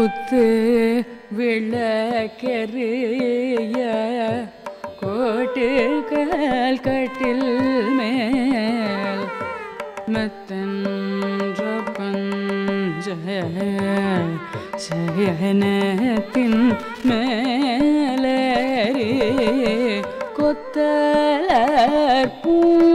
குத்து விளக்கெறிய கோட்டுகள் கட்டில் மேல் மெத்தன்ற பஞ்ச சயனத்தின் மேலேறி கொத்தலர் பூங்குழல்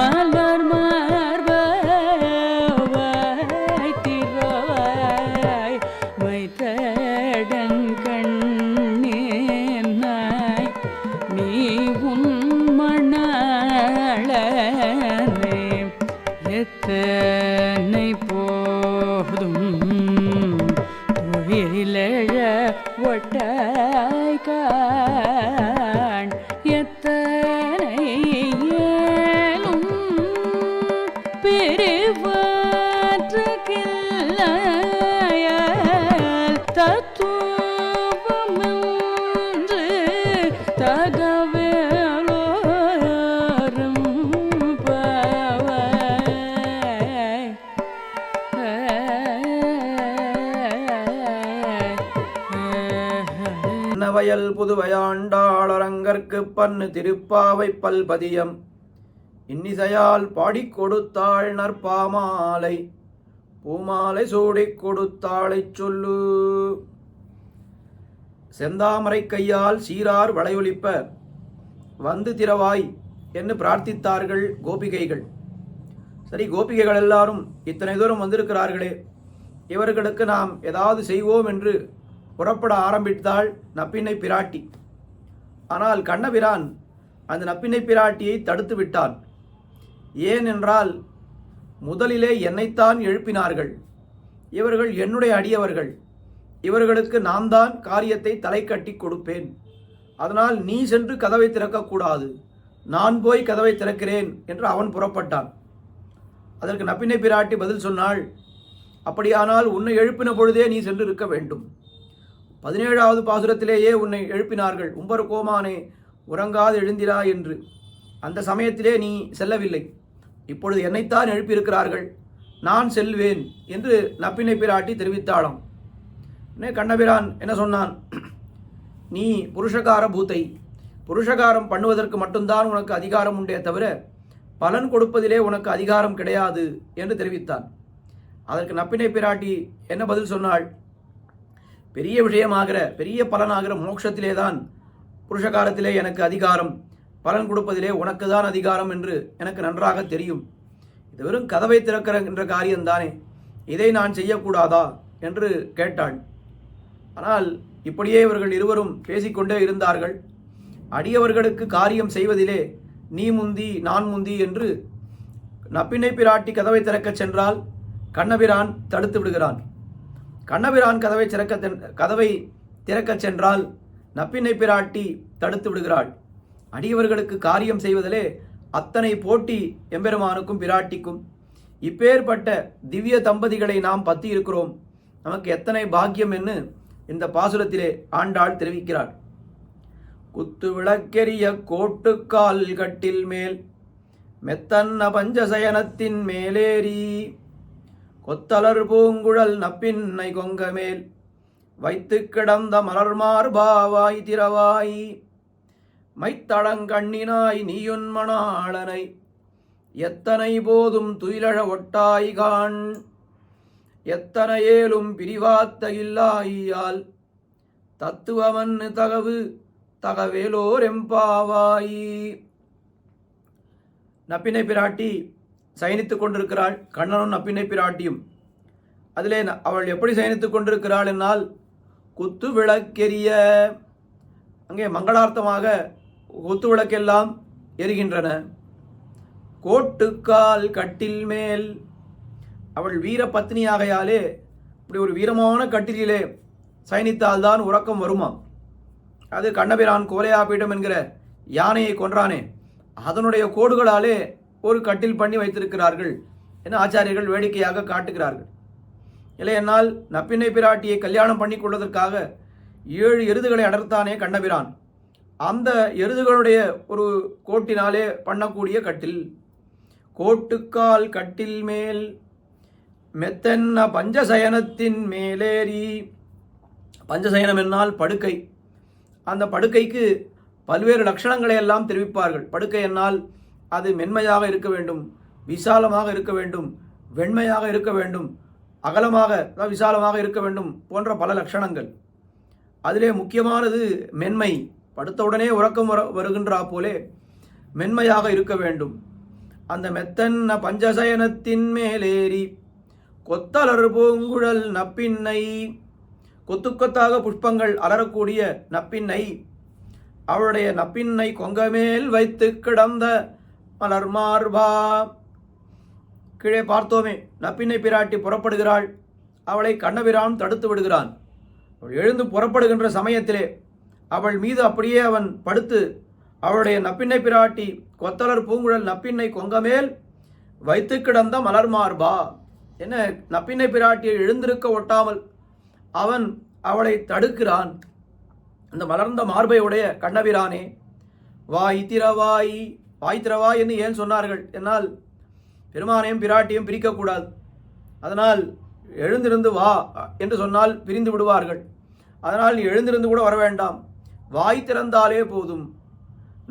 மலர் மார்பவாய் திரவாய் வைத்தடங்கண்ணீனாய் நீ உன் மணாளனே எத்தனை போதும் தொழிலழ வயல் புதுவையாண்டாளரங்கற்கு பன்னு திருப்பாவை பல்பதியம். இன்னிசையால் பாடிக் கொடுத்தாள் நற்பாமாலை. பூமாலை சூடிக் கொடுத்தாளைச் சொல்லு. செந்தாமரை கையால் சீரார் வளையொலிப்ப வந்து திரவாய் என்று பிரார்த்தித்தார்கள் கோபிகைகள். சரி கோபிகைகள் எல்லாரும் இத்தனை தூரம் வந்திருக்கிறார்களே. இவர்களுக்கு நாம் ஏதாவது செய்வோம் என்று புறப்பட ஆரம்பித்தாள் நப்பினை பிராட்டி. ஆனால் கண்ணபிரான் அந்த நப்பின்னை பிராட்டியை தடுத்து விட்டான். ஏன் என்றால் முதலிலே என்னைத்தான் எழுப்பினார்கள். இவர்கள் என்னுடைய அடியவர்கள். இவர்களுக்கு நான் தான் காரியத்தை தலை கட்டி கொடுப்பேன். அதனால் நீ சென்று கதவை திறக்கக்கூடாது. நான் போய் கதவை திறக்கிறேன் என்று அவன் புறப்பட்டான். அதற்கு நப்பினை பிராட்டி பதில் சொன்னாள் அப்படியானால் உன்னை எழுப்பின பொழுதே நீ சென்று இருக்க வேண்டும். பதினேழாவது பாசுரத்திலேயே உன்னை எழுப்பினார்கள். உம்பர் கோமானே உறங்காது எழுந்திரா என்று. அந்த சமயத்திலே நீ செல்லவில்லை. இப்பொழுது என்னைத்தான் எழுப்பியிருக்கிறார்கள். நான் செல்வேன் என்று நப்பினை பிராட்டி தெரிவித்தாளாம். கண்ணபிரான் என்ன சொன்னான்? நீ புருஷகார பூத்தை புருஷகாரம் பண்ணுவதற்கு மட்டும்தான் உனக்கு அதிகாரம் உண்டே தவிர பலன் கொடுப்பதிலே உனக்கு அதிகாரம் கிடையாது என்று தெரிவித்தான். அதற்கு நப்பினை பிராட்டி என்ன பதில் சொன்னாள்? பெரிய விஷயமாகிற பெரிய பலனாகிற மோட்சத்திலே தான் புருஷகாரத்திலே எனக்கு அதிகாரம் பலன் கொடுப்பதிலே உனக்கு தான் அதிகாரம் என்று எனக்கு நன்றாக தெரியும். இது வெறும் கதவை திறக்கிற என்ற காரியம்தானே இதை நான் செய்யக்கூடாதா? என்று கேட்டாள். ஆனால் இப்படியே இவர்கள் இருவரும் பேசிக்கொண்டே இருந்தார்கள். அடியவர்களுக்கு காரியம் செய்வதிலே நீ முந்தி நான் முந்தி என்று நப்பினை பிராட்டி கதவை திறக்கச் சென்றால் கண்ணபிரான் தடுத்து விடுகிறான். கண்ணபிரான் கதவை திறக்க தென்- கதவை திறக்கச் சென்றால் நப்பினை பிராட்டி தடுத்து விடுகிறாள். அடியவர்களுக்கு காரியம் செய்வதிலே அத்தனை போட்டி எம்பெருமானுக்கும் பிராட்டிக்கும். இப்பேற்பட்ட திவ்ய தம்பதிகளை நாம் பத்தி இருக்கிறோம். நமக்கு எத்தனை பாக்கியம் என்று இந்த பாசுரத்திலே ஆண்டாள் தெரிவிக்கிறாள். குத்து விளக்கெரிய கோட்டுக்கால் கட்டில் மேல் மெத்தன்ன பஞ்சசயனத்தின் மேலேறி கொத்தலர் பூங்குழல் நப்பின்னை கொங்க மேல் வைத்து கிடந்த மலர்மார்பாவாய் திரவாய் மைத்தளங்கண்ணினாய் நீயுன்மணாளனை எத்தனை போதும் துயிலழ ஒட்டாய்கான் எத்தனை ஏலும் பிரிவாத்த இல்லாயால் தத்துவமன்னு தகவு தகவேலோர் எம்பாவாய் நப்பினை பிராட்டி சயனித்துக் கொண்டிருக்கிறாள் கண்ணனும் நப்பினை பிராட்டியும். அதிலே அவள் எப்படி சயனித்துக் கொண்டிருக்கிறாள் என்னால் குத்து விளக்கெரிய அங்கே மங்களார்த்தமாக குத்து விளக்கெல்லாம் எரிகின்றன. கோட்டுக்கால் கட்டில் மேல் அவள் வீர பத்னியாகையாலே இப்படி ஒரு வீரமான கட்டிலே சயனித்தால்தான் உறக்கம் வருமாம் அது கண்ணபிரான் கோலையாபீடம் என்கிற யானையை கொன்றானே. அதனுடைய கோடுகளாலே ஒரு கட்டில் பண்ணி வைத்திருக்கிறார்கள் என ஆச்சாரியர்கள் வேடிக்கையாக காட்டுகிறார்கள். இல்லையென்னால் நப்பிண்ணை பிராட்டியை கல்யாணம் பண்ணி கொள்வதற்காக ஏழு எருதுகளை அடர்த்தானே கண்ணபிரான். அந்த எருதுகளுடைய ஒரு கோட்டினாலே பண்ணக்கூடிய கட்டில். கோட்டுக்கால் கட்டில் மேல் மெத்தென்ன பஞ்சசயனத்தின் மேலேறி? பஞ்சசயனம் என்னால் படுக்கை. அந்த படுக்கைக்கு பல்வேறு லட்சணங்களை எல்லாம் தெரிவிப்பார்கள். படுக்கை என்னால் அது மென்மையாக இருக்க வேண்டும் விசாலமாக இருக்க வேண்டும் வெண்மையாக இருக்க வேண்டும் அகலமாக விசாலமாக இருக்க வேண்டும் போன்ற பல லட்சணங்கள். அதிலே முக்கியமானது மென்மை. படுத்தவுடனே உறக்கம் வர வருகின்றா போலே மென்மையாக இருக்க வேண்டும். அந்த மெத்தன்ன பஞ்சசயனத்தின் மேலேறி கொத்தலர் பூங்குழல் நப்பின்னை. கொத்து கொத்தாக புஷ்பங்கள் அலரக்கூடிய நப்பின்னை. அவளுடைய நப்பின்னை கொங்கமேல் வைத்து கிடந்த மலர் மார்பா கீழே பார்த்தோமே நப்பின்னை பிராட்டி புறப்படுகிறாள். அவளை கண்ணபிரான் தடுத்து விடுகிறான். அவள் எழுந்து புறப்படுகின்ற சமயத்திலே அவள் மீது அப்படியே அவன் படுத்து அவளுடைய நப்பின்னை பிராட்டி கொத்தலர் பூங்குழல் நப்பின்னை கொங்கமேல் வைத்து கிடந்த மலர் மார்பா என்ன நப்பின்னை பிராட்டியை எழுந்திருக்க ஒட்டாமல் அவன் அவளை தடுக்கிறான். அந்த மலர்ந்த மார்பை உடைய கண்ணபிரானே வாய் திரவாய் வாய் திரவாய் என்று ஏன் சொன்னார்கள்? என்னால் பெருமானையும் பிராட்டியும் பிரிக்கக்கூடாது. அதனால் எழுந்திருந்து வா என்று சொன்னால் பிரிந்து விடுவார்கள். அதனால் நீ எழுந்திருந்து கூட வர வேண்டாம் வாய் திறந்தாலே போதும்.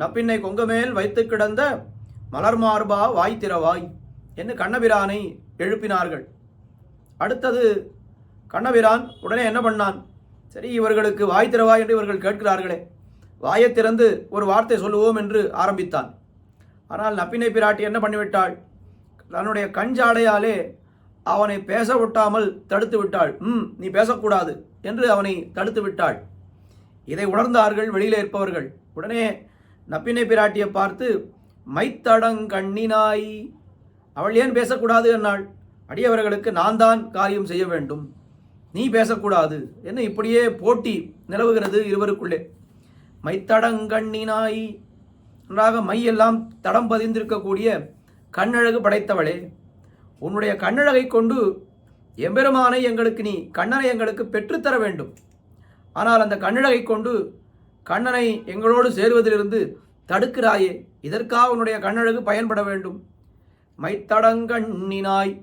நப்பின்னை கொங்கமேல் வைத்து கிடந்த மலர் மார்பா வாய் திறவாய் என்று கண்ணபிரானை எழுப்பினார்கள். அடுத்தது கண்ணபிரான் உடனே என்ன பண்ணான்? சரி இவர்களுக்கு வாய் திறவா என்று இவர்கள் கேட்கிறார்களே. வாயை திறந்து ஒரு வார்த்தை சொல்லுவோம் என்று ஆரம்பித்தான். ஆனால் நப்பினை பிராட்டி என்ன பண்ணிவிட்டாள்? தன்னுடைய கஞ்சாடையாலே அவனை பேச விட்டாமல் தடுத்து விட்டாள். ம் நீ பேசக்கூடாது என்று அவனை தடுத்து விட்டாள். இதை உணர்ந்தார்கள் வெளியில் இருப்பவர்கள். உடனே நப்பினை பிராட்டியை பார்த்து மைத்தடங்கண்ணினாய் அவள் ஏன் பேசக்கூடாது என்னாள்? அடியவர்களுக்கு நான் தான் காரியம் செய்ய வேண்டும். நீ பேசக்கூடாது. என்ன இப்படியே போட்டி நிலவுகிறது இருவருக்குள்ளே. மைத்தடங்கண்ணினாய். நன்றாக மையெல்லாம் தடம் பதிந்திருக்கக்கூடிய கண்ணழகு படைத்தவளே. உன்னுடைய கண்ணழகை கொண்டு எம்பெருமானை எங்களுக்கு நீ கண்ணனை எங்களுக்கு பெற்றுத்தர வேண்டும். ஆனால் அந்த கண்ணழகை கொண்டு கண்ணனை எங்களோடு சேருவதிலிருந்து தடுக்கிறாயே. இதற்காக உன்னுடைய கண்ணழகு பயன்பட வேண்டும்? மைத்தடங்கண்ணினாய்.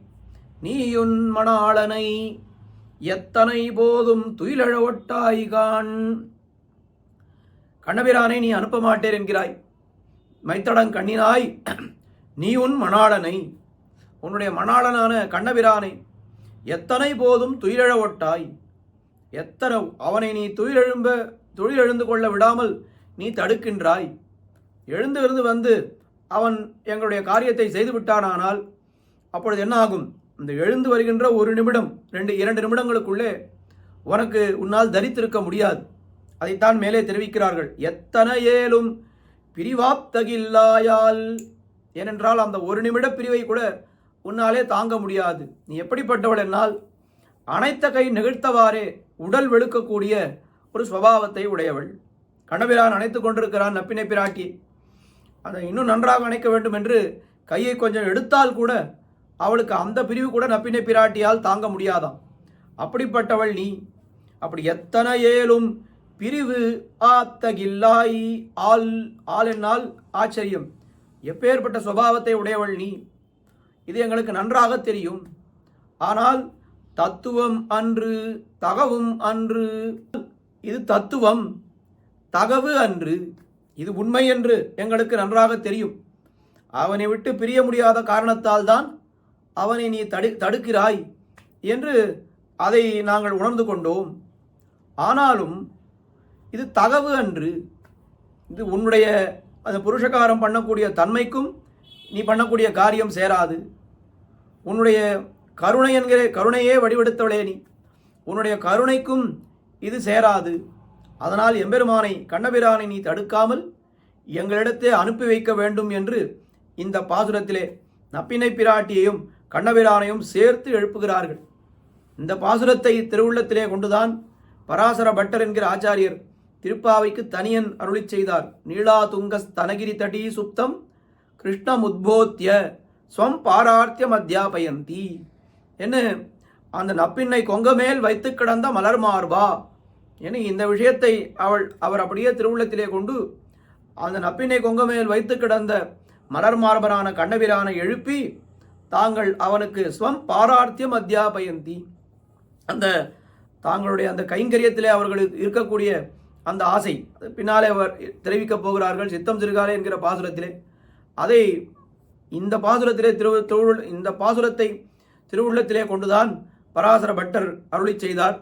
நீயுன் மணாளனை எத்தனை போதும் துயிலழ கான் கண்ணபிரானை நீ அனுப்ப மாட்டேர் என்கிறாய். மைத்தடங் கண்ணினாய் நீ உன் மணாளனை உன்னுடைய மணாளனான கண்ணபிரானை எத்தனை போதும் துயிலழ ஒட்டாய் எத்தனை அவனை நீ துயிலெழும்ப துயிலெழுந்து கொள்ள விடாமல் நீ தடுக்கின்றாய். எழுந்து இருந்து வந்து அவன் எங்களுடைய காரியத்தை செய்து விட்டானானால் அப்பொழுது என்ன ஆகும் இந்த எழுந்து வருகின்ற ஒரு நிமிடம் ரெண்டு இரண்டு நிமிடங்களுக்குள்ளே உனக்கு உன்னால் தரித்திருக்க முடியாது. அதைத்தான் மேலே தெரிவிக்கிறார்கள். எத்தனை ஏலும் பிரிவாப்தகில்லாயால். ஏனென்றால் அந்த ஒரு நிமிட பிரிவை கூட உன்னாலே தாங்க முடியாது. நீ எப்படிப்பட்டவள் என்னால்? அனைத்த கை நிகழ்த்தவாறே உடல் வெளுக்கக்கூடிய ஒரு ஸ்வபாவத்தை உடையவள். கணவிரான் அணைத்து கொண்டிருக்கிறான் நப்பினை பிராட்டி அதை இன்னும் நன்றாக அணைக்க வேண்டும் என்று கையை கொஞ்சம் எடுத்தால் கூட அவளுக்கு அந்த பிரிவு கூட நப்பினை பிராட்டியால் தாங்க முடியாதாம். அப்படிப்பட்டவள் நீ. அப்படி எத்தனை ஏலும் பிரிவு ஆத்தகில்லாய். ஆள் ஆள் என்னால் ஆச்சரியம். எப்பேற்பட்ட சுபாவத்தை உடையவள் நீ. இது எங்களுக்கு நன்றாக தெரியும். ஆனால் தத்துவம் அன்று தகவும் அன்று இது தத்துவம் தகவு அன்று இது உண்மை என்று எங்களுக்கு நன்றாக தெரியும். அவனை விட்டு பிரிய முடியாத காரணத்தால் தான் அவனை நீ தடு தடுக்கிறாய் என்று அதை நாங்கள் உணர்ந்து கொண்டோம். ஆனாலும் இது தகவு அன்று. இது உன்னுடைய அந்த புருஷகாரம் பண்ணக்கூடிய தன்மைக்கும் நீ பண்ணக்கூடிய காரியம் சேராது. உன்னுடைய கருணை என்கிற கருணையே வடிவெடுத்தவளே நீ. உன்னுடைய கருணைக்கும் இது சேராது. அதனால் எம்பெருமானை கண்ணபிரானை நீ தடுக்காமல் எங்களிடத்தே அனுப்பி வைக்க வேண்டும் என்று இந்த பாசுரத்திலே நப்பினை பிராட்டியையும் கண்ணபிரானையும் சேர்த்து எழுப்புகிறார்கள். இந்த பாசுரத்தை திருவுள்ளத்திலே கொண்டுதான் பராசர பட்டர் என்கிற ஆச்சாரியர் திருப்பாவைக்கு தனியன் அருளிச் செய்தார். நீலா துங்க தனகிரி தடி சுப்தம் கிருஷ்ணமுத்போத்திய ஸ்வம் பாரார்த்தியம் அத்தியாபயந்தி. என்ன? அந்த நப்பின்னை கொங்க மேல் வைத்து கிடந்த மலர் மார்பா என இந்த விஷயத்தை அவள் அவர் அப்படியே திருவுள்ளத்திலே கொண்டு அந்த நப்பினை கொங்கமேல் வைத்து கிடந்த மலர் மார்பரான கண்ணபிரானை எழுப்பி தாங்கள் அவனுக்கு ஸ்வம் பாரார்த்தியம் அத்தியாபயந்தி. அந்த தாங்களுடைய அந்த கைங்கரியத்திலே அவர்களுக்கு இருக்கக்கூடிய அந்த ஆசை பின்னாலே அவர் தெரிவிக்கப் போகிறார்கள் சித்தம் சிறுகாலே என்கிற பாசுரத்திலே. அதை இந்த பாசுரத்திலே திரு திருவுள் இந்த பாசுரத்தை திருவுள்ளத்திலே கொண்டுதான் பராசர பட்டர் அருளி செய்தார்.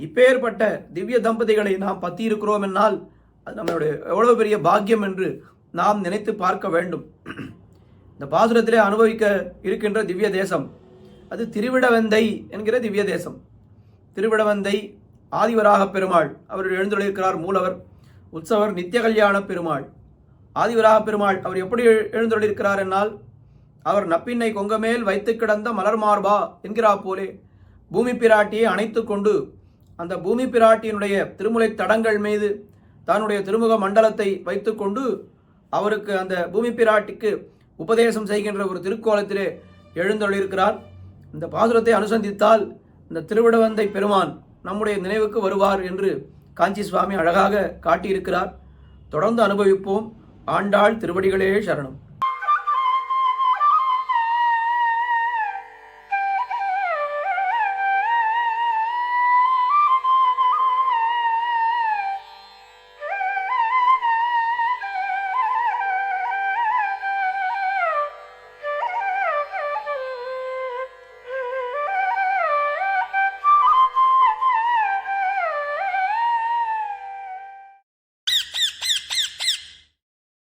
இப்பேற்பட்ட திவ்ய தம்பதிகளை நாம் பற்றி இருக்கிறோம் என்னால் அது நம்மளுடைய எவ்வளவு பெரிய பாக்கியம் என்று நாம் நினைத்து பார்க்க வேண்டும். இந்த பாசுரத்திலே அனுபவிக்க இருக்கின்ற திவ்ய தேசம் அது திருவிடவந்தை என்கிற திவ்ய தேசம். திருவிடவந்தை ஆதிவராக பெருமாள் அவர் எழுந்துள்ளிருக்கிறார் மூலவர் உற்சவர் நித்திய கல்யாண பெருமாள். ஆதிவராக பெருமாள் அவர் எப்படி எழு- எழுந்துள்ளிருக்கிறார் என்னால்? அவர் நப்பின்னை கொங்கமேல் வைத்து கிடந்த மலர் மார்பா என்கிறா போலே பூமி பிராட்டியை அணைத்து கொண்டு அந்த பூமி பிராட்டியினுடைய திருமுலை தடங்கள் மீது தன்னுடைய திருமுக மண்டலத்தை வைத்துக்கொண்டு அவருக்கு அந்த பூமி பிராட்டிக்கு உபதேசம் செய்கின்ற ஒரு திருக்கோலத்திலே எழுந்தொழிருக்கிறார் இந்த பாசுரத்தை அனுசந்தித்தால் இந்த திருவிடவந்தை பெருமான் நம்முடைய நினைவுக்கு வருவார் என்று காஞ்சி சுவாமி அழகாக காட்டியிருக்கிறார். தொடர்ந்து அனுபவிப்போம். ஆண்டாள் திருவடிகளே சரணம்.